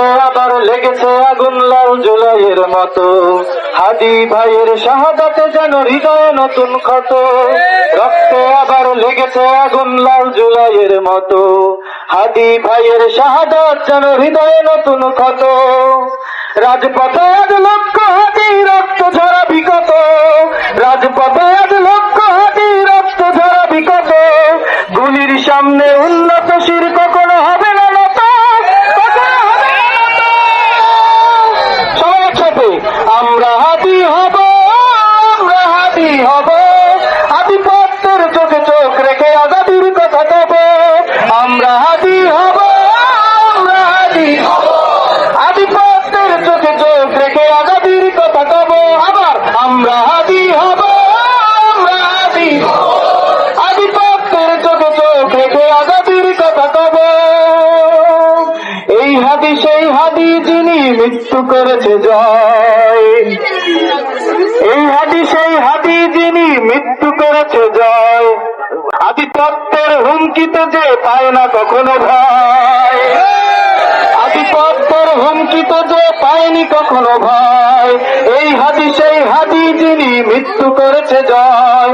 আবার লেগেছে আগুন লাল জুলাইয়ের মতো। হাদি ভাইয়ের শাহাদাতে যেন হৃদয়ে নতুন ক্ষত। রক্তে আবার লেগেছে আগুন লাল জুলাইয়ের মতো। হাদি ভাইয়ের শাহাদাত যেন হৃদয়ে নতুন ক্ষত। রাজপথে আজ হব। আধিপত্যের চোখে চোখ রেখে আজাদির কথা কব। আমরা হাদি হব, আমরা হাদি হব। আধিপত্যের চোখে চোখ রেখে আজাদির কথা কব। আবার আমরা হাদি হব, আমরা হব। আধিপত্যের চোখে চোখ রেখে আজাদির কথা কব। এই হাদি, সেই হাদি যিনি মৃত্যু করেছে জয়। মৃত্যু করেছে জয়। আধিপত্যের হুমকিতে যে পায় না কখনো ভয়। আধিপত্যের হুমকিতে যে পায়নি কখনো ভয়। এই হাদি সেই হাদি যিনি মৃত্যু করেছে জয়।